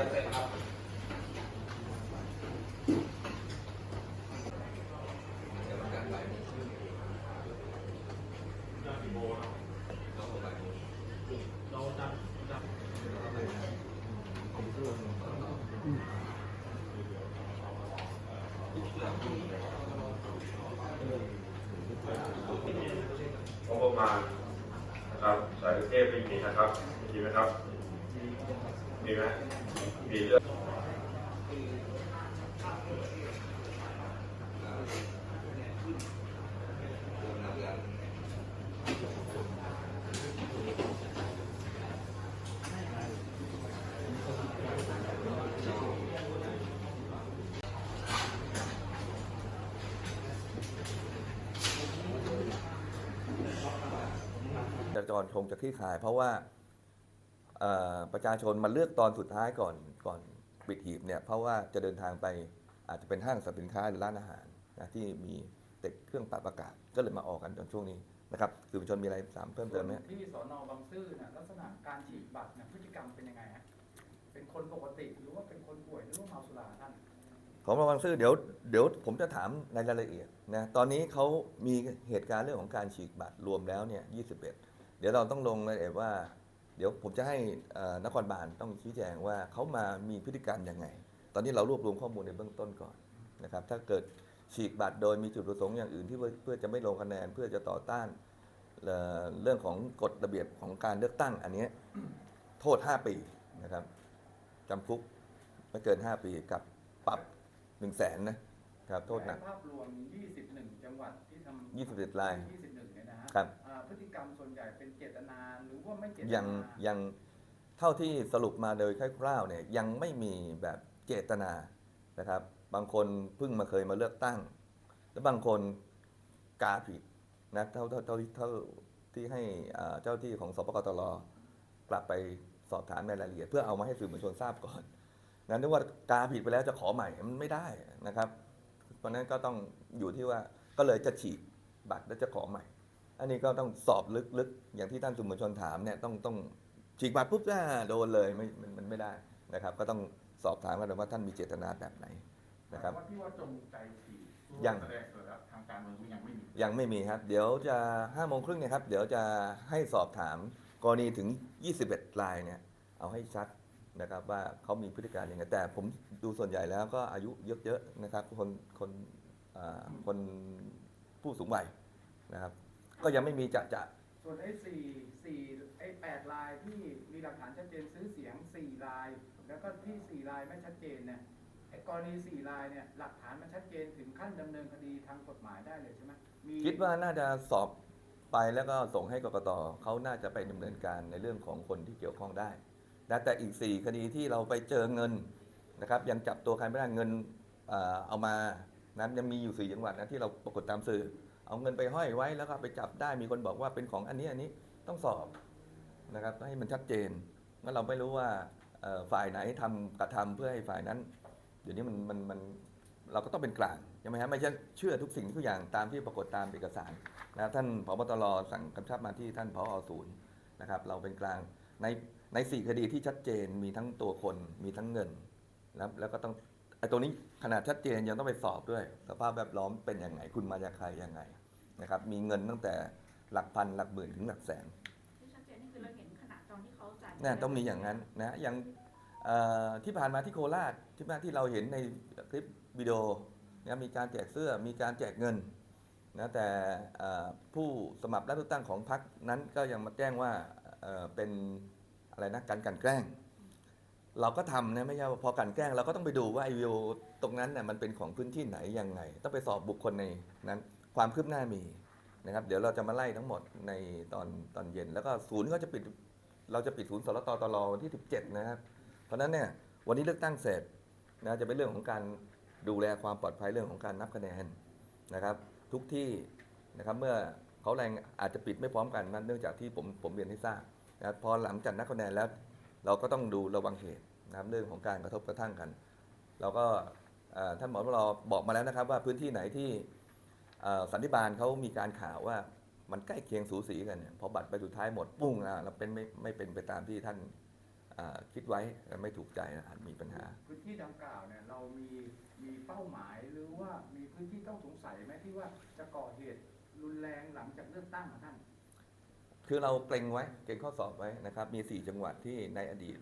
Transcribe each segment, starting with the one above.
อนเสร็จนะครับงบประมาณนะครับสายเทพไม่มีนะครับมีไหมครับมีไหม มีเรื่องจราจรคงจะคลี่คลายเพราะว่า ประชาชนมาเลือกตอนสุดท้ายก่อนก่อนปิดหีบเนี่ยเพราะว่าจะเดินทางไปอาจจะเป็นห้างสรรพสินค้าหรือร้านอาหารนะที่มีติดเครื่องปรับอากาศก็เลยมาออกกันตอนช่วงนี้นะครับสื่อมวลชนมีอะไรถามเพิ่มเติมไหมที่สอนอบางซื่อน่ะลักษณะการฉีกบัตรเนี่ยพฤติกรรมเป็นยังไงฮะเป็นคนปกติหรือว่าเป็นคนป่วยหรือว่าเมาสุราท่านของระวังซื่อเดี๋ยวเดี๋ยวผมจะถามในรายละเอียดนะตอนนี้เขามีเหตุการณ์เรื่องของการฉีกบัตรรวมแล้วเนี่ย21 เดี๋ยวเราต้องลงรายละเอียดว่า เดี๋ยวผมจะให้เอ่อนครบาลต้องชี้แจงว่าเขามามีพฤติกรรมยังไง ตอนนี้เรารวบรวมข้อมูลในเบื้องต้นก่อนนะครับ ถ้าเกิดฉีกบัตรโดยมีจุดประสงค์อย่างอื่นที่เพื่อเพื่อจะไม่ลงคะแนนเพื่อจะต่อต้านเอ่อเรื่องของกฎระเบียบของการเลือกตั้งอันเนี้ยโทษ 5 ปีนะครับจำคุกไม่เกิน 5 ปีกับปรับ1 0 0 0 0แสนนะครับโทษหนักแต่ภาพรวม 21 จังหวัดที่ทำ21ราย ครับ อ่าพฤติกรรมส่วนใหญ่เป็นเจตนาหรือว่าไม่เจตนายังยังเท่าที่สรุปมาโดยคร่าวๆเนี่ยยังไม่มีแบบเจตนานะครับ บางคนเพิ่งมาเคยมาเลือกตั้ง และบางคนกาผิดนะเท่าเท่าเท่าที่เท่าที่ให้อ่าเจ้าที่ของสปกตรกลับไปสอบถามในรายละเอียดเพื่อเอามาให้สื่อมวลชนทราบก่อนนะนึกว่ากาผิดไปแล้วจะขอใหม่มันไม่ได้นะครับ เพราะฉะนั้นก็ต้องอยู่ที่ว่าก็เลยจะฉีกบัตรแล้วจะขอใหม่ อันนี้ก็ต้องสอบลึกๆ อย่างที่ท่านสื่อมวลชนถามเนี่ยต้องต้องฉีกบัตรปุ๊บอ่าโดนเลยไม่มันมันไม่ได้นะครับ ก็ต้องสอบถามกันว่าท่านมีเจตนาแบบไหนนะครับว่าที่ว่าจงใจฉีกยังแสดงตัวแล้วทางการเมืองก็ยังไม่มียังไม่มีครับ เดี๋ยวจะห้าโมงครึ่งเนี่ยครับ เดี๋ยวจะให้สอบถามกรณีถึง 21รายเนี่ยเอาให้ชัดนะครับว่าเขามีพฤติการยังไงแต่ผมดูส่วนใหญ่แล้วก็อายุเยอะๆนะครับ คนคนอ่าคนผู้สูงวัยนะครับ ก็ยังไม่มีจะจะส่วนไอ้สี่สี่ไอ้แปดลายที่มีหลักฐานชัดเจนซื้อเสียงสี่ลาย แล้วก็ที่สี่ลายไม่ชัดเจนเนี่ยไอ้กรณีสี่ลายเนี่ยหลักฐานมันชัดเจนถึงขั้นดำเนินคดีทางกฎหมายได้เลยใช่ไหมมีคิดว่าน่าจะสอบไปแล้วก็ส่งให้กกตเขาน่าจะไปดำเนินการในเรื่องของคนที่เกี่ยวข้องได้นะแต่อีก 4 คดีที่เราไปเจอเงินนะครับยังจับตัวใครไม่ได้เงินเอ่อเอามานั้นยังมีอยู่สี่จังหวัดนะที่เราปรากฏตามสื่อ เอาเงินไปห้อยไว้แล้วก็ไปจับได้มีคนบอกว่าเป็นของอันนี้อันนี้ต้องสอบนะครับให้มันชัดเจนงั้นเราไม่รู้ว่าฝ่ายไหนทำกระทำเพื่อให้ฝ่ายนั้นเดี๋ยวนี้มันมันมันเราก็ต้องเป็นกลางใช่ไหมฮะไม่ใช่เชื่อทุกสิ่งทุกอย่างตามที่ปรากฏตามเอกสารนะท่านผบตรสั่งกำชับมาที่ท่านผอศูนย์นะครับเราเป็นกลางในในสี่คดีที่ชัดเจนมีทั้งตัวคนมีทั้งเงินแล้วแล้วก็ต้อง ไอ้ตัวนี้ขนาดชัดเจนยังต้องไปสอบด้วย สภาพแวดล้อมเป็นยังไงคุณมาจากใครยังไงนะครับมีเงินตั้งแต่หลักพันหลักหมื่นถึงหลักแสนที่ชัดเจนนี่คือเราเห็นขนาดตอนที่เขาจ่ายเนี่ยต้องมีอย่างนั้นนะอย่างเอ่อที่ผ่านมาที่โคราชที่มาที่เราเห็นในคลิปวิดีโอนะมีการแจกเสื้อมีการแจกเงินนะแต่เอ่อผู้สมัครรับเลือกตั้งของพรรคนั้นก็ยังมาแจ้งว่าเอ่อเป็นอะไรนะการกลันแกล้ง เราก็ทำนะไม่ใช่ว่าพอกันแกล้งเราก็ต้องไปดูว่าไอวิวตรงนั้นเนี่ยมันเป็นของพื้นที่ไหนยังไง ต้องไปสอบบุคคลในนั้น ความคืบหน้ามีนะครับ เดี๋ยวเราจะมาไล่ทั้งหมดในตอนตอนเย็น แล้วก็ศูนย์ก็จะปิดเราจะปิดศูนย์สรตตลวันที่ 17 นะครับ เพราะฉะนั้นเนี่ยวันนี้เลือกตั้งเสร็จนะจะเป็นเรื่องของการดูแลความปลอดภัยเรื่องของการนับคะแนนนะครับ ทุกที่นะครับเมื่อเขาแรงอาจจะปิดไม่พร้อมกันนั่นเนื่องจากที่ผมผมเรียนให้ทราบนะครับพอหลังจากนับคะแนนแล้ว เราก็ต้องดูระวังเหตุนะครับเรื่องของการกระทบกระทั่งกัน เราก็ท่านหมอรอบอกมาแล้วนะครับ ว่าพื้นที่ไหนที่สันติบาลเขามีการข่าวว่ามันใกล้เคียงสูสีกันเนี่ยพอบัตรไปสุดท้ายหมดปุ้งอะเราเป็นไม่ไม่เป็นไปตามที่ท่านคิดไว้ไม่ถูกใจอาจมีปัญหา พื้นที่ดังกล่าวเนี่ยเรามีมีเป้าหมายหรือว่ามีพื้นที่ต้องสงสัยไหมที่ว่าจะก่อเหตุรุนแรงหลังจากเลือกตั้งอะท่าน คือเราเกรงไว้เกรงข้อสอบไว้นะครับ มี 4 จังหวัดที่ในอดีต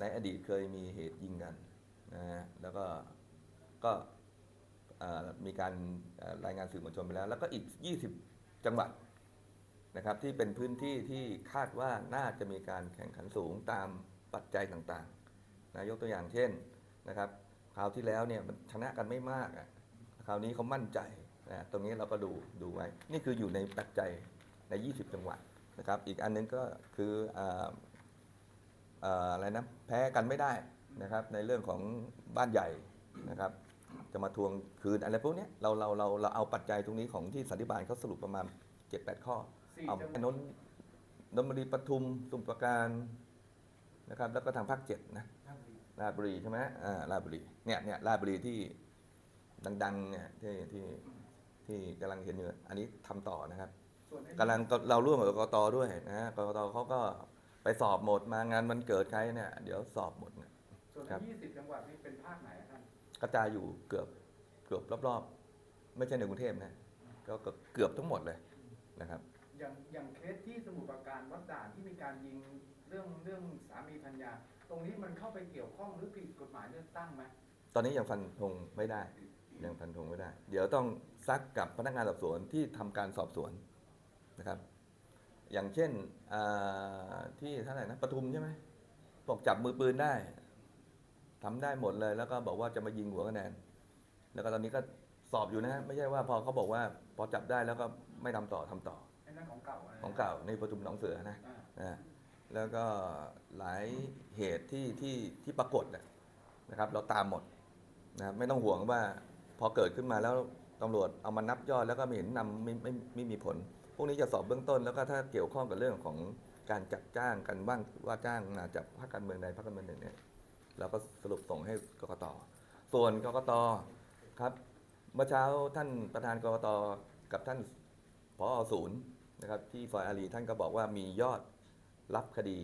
ในอดีตเคยมีเหตุยิงกันนะฮะแล้วก็ก็มีการรายงานสื่อมวลชนไปแล้ว แล้วก็อีก 20 จังหวัดนะครับ ที่เป็นพื้นที่ที่คาดว่าน่าจะมีการแข่งขันสูงตามปัจจัยต่างๆนะยกตัวอย่างเช่นนะครับคราวที่แล้วเนี่ยมันชนะกันไม่มากอะคราวนี้เขามั่นใจนะตรงนี้เราก็ดูดูไว้ นี่คืออยู่ในปัจจัยใน 20 จังหวัด นะครับอีกอันนึงก็คืออ่าอ่าอะไรนะแพ้กันไม่ได้นะครับในเรื่องของบ้านใหญ่นะครับจะมาทวงคืนอะไรพวกเนี้ยเราเราเราเราเอาปัจจัยตรงนี้ของที่สันติบาลเขาสรุปประมาณ 7-8 ข้อสี่เอาจังหวัดนนท์นนทบุรีปทุมสมุพรปราการนะครับแล้วก็ทางภาคเจ็ดนะราชบุรีใช่ไหมอ่าราชบุรีเนี่ยเนี่ยราชบุรีที่ดังๆเนี่ยที่ที่ที่กำลังเห็นอยู่อันนี้ทำต่อนะครับส่วนไอ้ กำลังเราร่วมกับกกตด้วยนะฮะกกตเขาก็ไปสอบหมดมางานมันเกิดใครเนี่ยเดี๋ยวสอบหมดเนี่ยส่วนครัไอ้บยี่สิบจังหวัดนี่เป็นภาคไหนอะท่านกระจายอยู่เกือบเกือบรอบๆ ไม่ใช่ในกรุงเทพนะก็ก็เกือบทั้งหมดเลยนะครับ อย่างอย่างเคสที่สมุทรปราการวัดด่านที่มีการยิงเรื่องเรื่องสามีพัญญา ตรงนี้มันเข้าไปเกี่ยวข้องหรือผิดกฎหมายเลือกตั้งไหมตอนนี้ยังฟันธงไม่ได้ยังฟันธงไม่ได้ เดี๋ยวต้องซักกับพนักงานสอบสวนที่ทำการสอบสวน นะครับ อย่างเช่นอ่าที่เท่าไหร่นะปทุมใช่ไหมบอกจับมือปืนได้ทำได้หมดเลย แล้วก็บอกว่าจะมายิงหัวคะแนน แล้วก็ตอนนี้ก็สอบอยู่นะฮะไม่ใช่ว่าพอเขาบอกว่าพอจับได้แล้วก็ไม่ทำต่อทำต่อไอ้นั่นของเก่าะของเก่าในปทุมหนองเสือนะอ่านะแล้วก็หลายเหตุที่ที่ที่ปรากฏน่ะนะครับ เราตามหมดนะครับไม่ต้องห่วงว่าพอเกิดขึ้นมาแล้ว ตำรวจเอามานับยอดแล้วก็ไม่เห็นนำไม่ไม่ไม่มีผล พวกนี้จะสอบเบื้องต้น แล้วก็ถ้าเกี่ยวข้องกับเรื่องของการจัดจ้างกันว่างว่าจ้างมาจากพรรคการเมืองใดพรรคการเมืองหนึ่งเนี่ยเราก็สรุปส่งให้กกตส่วนกกตครับเมื่อเช้าท่านประธานกกตกับท่านผอศูนย์นะครับที่ซอยอารีท่านก็บอกว่ามียอดรับคดี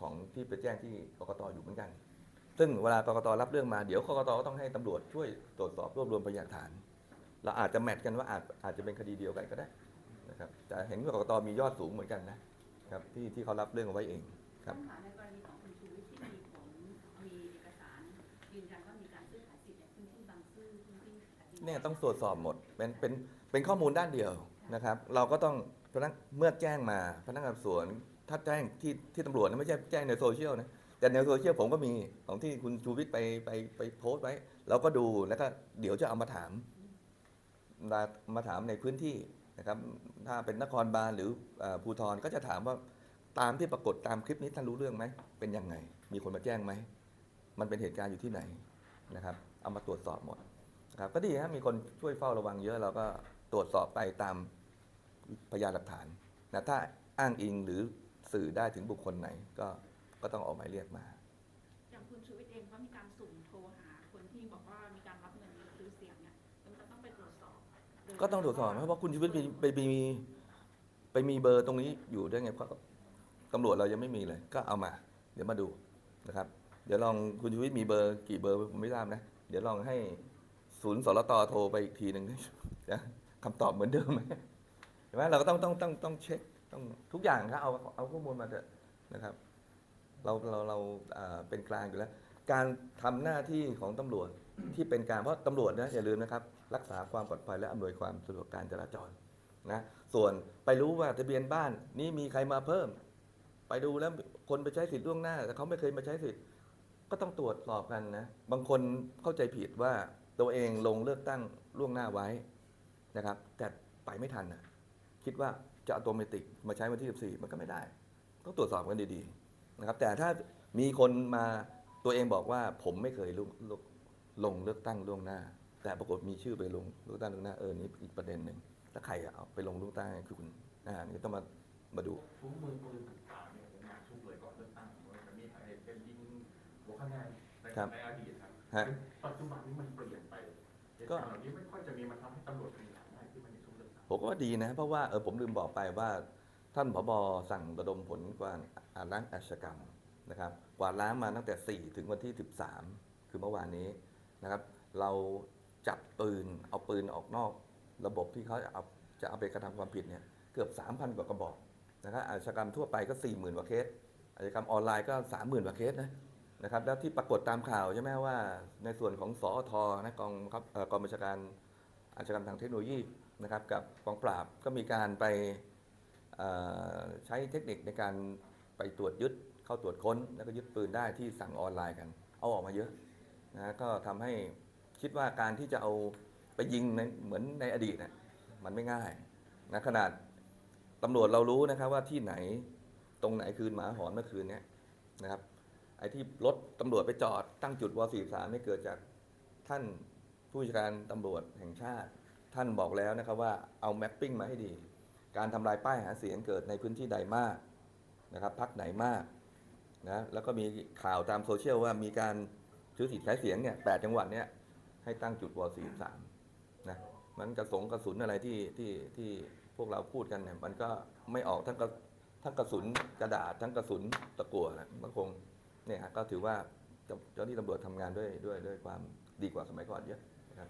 ของที่ไปแจ้งที่กกตอยู่เหมือนกัน ซึ่งเวลากกตรับเรื่องมาเดี๋ยวกกตก็ต้องให้ตำรวจช่วยตรวจสอบรวบรวมพยานฐาน เราอาจจะแมทกันว่าอาจอาจจะเป็นคดีเดียวกันก็ได้นะครับแต่เห็นว่ากกตมียอดสูงเหมือนกันนะครับที่ที่เขารับเรื่องเอาไว้เองครับปัญหาในกรณีของคุณชูวิทย์ที่มีผลมีเอกสารยืนยันว่ามีการซื้อขายสิทธิ์ในพื้นที่บางซื่อพื้นที่แผ่ดิเนี่ยต้องตรวจสอบหมดเป็นเป็นเป็นข้อมูลด้านเดียวนะครับ เราก็ต้องพนักเมื่อแจ้งมาพนักงานสอบสวน ถ้าแจ้งที่ที่ตำรวจนะไม่ใช่แจ้งในโซเชียลนะแต่ในโซเชียลผมก็มีของที่คุณชูวิทย์ไปไปไปโพสต์ไว้เราก็ดูแล้วก็เดี๋ยวจะเอามาถาม มามาถามในพื้นที่นะครับถ้าเป็นนครบาลหรือภูธรก็จะถามว่าตามที่ปรากฏตามคลิปนี้ท่านรู้เรื่องไหมเป็นยังไง มีคนมาแจ้งไหมมันเป็นเหตุการณ์อยู่ที่ไหนนะครับ เอามาตรวจสอบหมดครับก็ดีฮะมีคนช่วยเฝ้าระวังเยอะเราก็ตรวจสอบไปตามพยานหลักฐานนะถ้าอ้างอิงหรือสื่อได้ถึงบุคคลไหนก็ก็ต้องออกหมายเรียกมา ก็ต้องตรวจสอบนะเพราะคุณชีวิตไปไปไปมีไปมีเบอร์ตรงนี้อยู่ได้ไงเพราะตำรวจเรายังไม่มีเลย ก็เอามา เดี๋ยวมาดูนะครับ เดี๋ยวลองคุณชีวิตมีเบอร์กี่เบอร์ผมไม่ทราบนะ เดี๋ยวลองให้ศูนย์สรตโทรไปอีกทีหนึ่งนะคำตอบเหมือนเดิมไหมเห็นไหมเราก็ต้องต้องต้องต้องเช็คต้องทุกอย่างครับเอาเอาข้อมูลมาเถอะนะครับ เราเราเราเป็นกลางอยู่แล้ว การทำหน้าที่ของตำรวจที่เป็นกลารเพราะตำรวจนะอย่าลืมนะครับ รักษาความปลอดภัยและอำนวยความสะดวกการจราจรนะส่วนไปรู้ว่าทะเบียนบ้านนี่มีใครมาเพิ่ม ไปดูแล้วคนไปใช้สิทธิ์ล่วงหน้า แต่เขาไม่เคยมาใช้สิทธิ์ก็ต้องตรวจสอบกันนะบางคนเข้าใจผิดว่าตัวเองลงเลือกตั้งล่วงหน้าไว้นะครับ แต่ไปไม่ทันนะคิดว่าจะอัตโนมัติมาใช้วันที่ 14 มันก็ไม่ได้ต้องตรวจสอบกันดีๆนะครับ แต่ถ้ามีคนมาตัวเองบอกว่าผมไม่เคยลงลลงเลือกตั้งล่วงหน้า แต่ปรากฏมีชื่อไปลงเลือกตั้งล่วงหน้าเออนี่อีกประเด็นหนึ่งถ้าใครเอาไปลงเลือกตั้งคือคุณอ่านี่ต้องมามาดูทุกมือปืนต่างๆเนี่ยเป็นงานชุกเลยก่อนเลือกตั้งว่าจะมีใครเป็นยิงหัวคะแนนในครับในอดีตครับฮะปัจจุบันนี้มันเปลี่ยนไปเหตุก็การณ์เหล่านี้ไม่ค่อยจะมีมันทำให้ตำรวจมีหลักง่ายขึ้นมาในช่วงเลือกตั้งผมก็ว่าดีนะ เพราะว่าเออผมลืมบอกไปว่า ท่านผบสั่งระดมผลกวางอารักษ์อาชญากรรมนะครับกวาดล้างมาตั้งแต่ 4 ถึงวันที่ 13 คือเมื่อวานนี้นะครับ เรา จับปืน เอาปืนออกนอก ระบบที่เขาจะเอาจะเอาไปกระทำความผิดเนี่ยเกือบ 3,000 กว่ากระบอกนะครับอาชญากรรมทั่วไปก็ 40,000กว่าเคสอาชญากรรมออนไลน์ก็ 30,000กว่าเคสนะนะครับแล้วที่ปรากฏตามข่าวใช่ไหมว่าในส่วนของสอทนะกองครับกองบัญชาการอาชญากรรมทางเทคโนโลยีนะครับกับกองปราบก็มีการไปใช้เทคนิคในการไปตรวจยึดเข้าตรวจค้น แล้วก็ยึดปืนได้ที่สั่งออนไลน์กัน เอาออกมาเยอะนะก็ทำให้ คิดว่าการที่จะเอาไปยิงในเหมือนในอดีตนะมันไม่ง่ายนะขนาดตำรวจเรารู้นะครับว่าที่ไหนตรงไหนคืนหมาหอนเมื่อคืนนี้นะครับ ไอ้ที่รถตำรวจไปจอดตั้งจุดว43นี่เกิดจากท่านผู้จัดการตำรวจแห่งชาติ ท่านบอกแล้วนะครับว่าเอาแมปปิ้งมาให้ดี การทำลายป้ายหาเสียงเกิดในพื้นที่ใดมากนะครับพักไหนมากนะแล้วก็มีข่าวตามโซเชียลว่ามีการซื้อสิทธิ์ใช้เสียงเนี่ยแปดจังหวัดเนี่ย ให้ตั้งจุดวสี่สามนะมันกระสงกระสุนอะไรที่ที่ที่พวกเราพูดกันเนี่ยมันก็ไม่ออกทั้งกระทั้งกระสุนกระดาษทั้งกระสุนตะกั่วนะมันคงเนี่ยฮะก็ถือว่าเจ้าหน้าที่ตำรวจทำงานด้วยด้วยด้วยความดีกว่าสมัยก่อนเยอะนะครับ